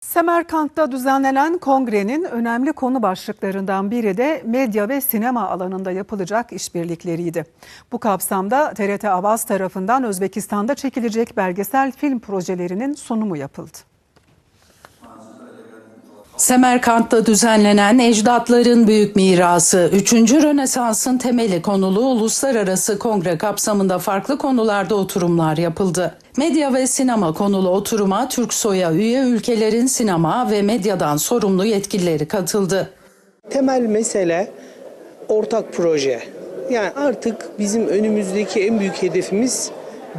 Semerkant'ta düzenlenen kongrenin önemli konu başlıklarından biri de medya ve sinema alanında yapılacak işbirlikleriydi. Bu kapsamda TRT Avaz tarafından Özbekistan'da çekilecek belgesel film projelerinin sunumu yapıldı. Semerkant'ta düzenlenen Ecdatların Büyük Mirası, 3. Rönesans'ın temeli konulu uluslararası kongre kapsamında farklı konularda oturumlar yapıldı. Medya ve sinema konulu oturuma Türksoy'a üye ülkelerin sinema ve medyadan sorumlu yetkilileri katıldı. Temel mesele ortak proje. Yani artık bizim önümüzdeki en büyük hedefimiz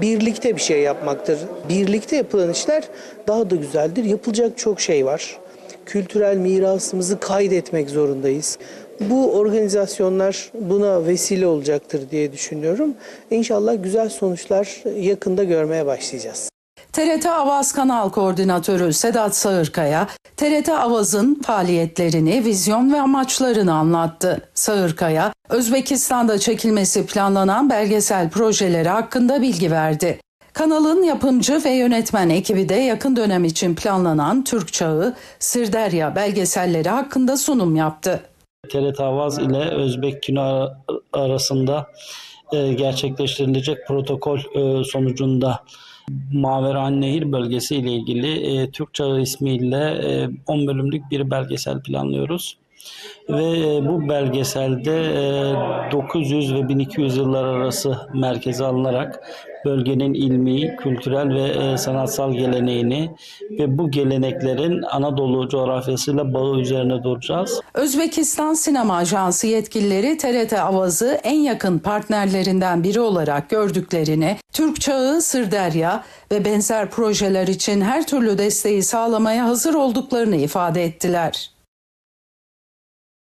birlikte bir şey yapmaktır. Birlikte yapılan işler daha da güzeldir. Yapılacak çok şey var. Kültürel mirasımızı kaydetmek zorundayız. Bu organizasyonlar buna vesile olacaktır diye düşünüyorum. İnşallah güzel sonuçlar yakında görmeye başlayacağız. TRT Avaz Kanal Koordinatörü Sedat Sağırkaya, TRT Avaz'ın faaliyetlerini, vizyon ve amaçlarını anlattı. Sağırkaya, Özbekistan'da çekilmesi planlanan belgesel projeleri hakkında bilgi verdi. Kanalın yapımcı ve yönetmen ekibi de yakın dönem için planlanan Türk Çağı, Sırderya belgeselleri hakkında sunum yaptı. TRT Avaz ile Özbek Kino ara- arasında e, gerçekleştirilecek protokol e, sonucunda Maveran Nehir bölgesi ile ilgili e, Türk Çağı ismiyle e, 10 bölümlük bir belgesel planlıyoruz. Ve e, bu belgeselde e, 900 ve 1200 yıllar arası merkeze alınarak bölgenin ilmi, kültürel ve e, sanatsal geleneğini ve bu geleneklerin Anadolu coğrafyasıyla bağı üzerine duracağız. Özbekistan Sinema Ajansı yetkilileri TRT Avaz'ı en yakın partnerlerinden biri olarak gördüklerini, Türk Çağı, Sırderya ve benzer projeler için her türlü desteği sağlamaya hazır olduklarını ifade ettiler.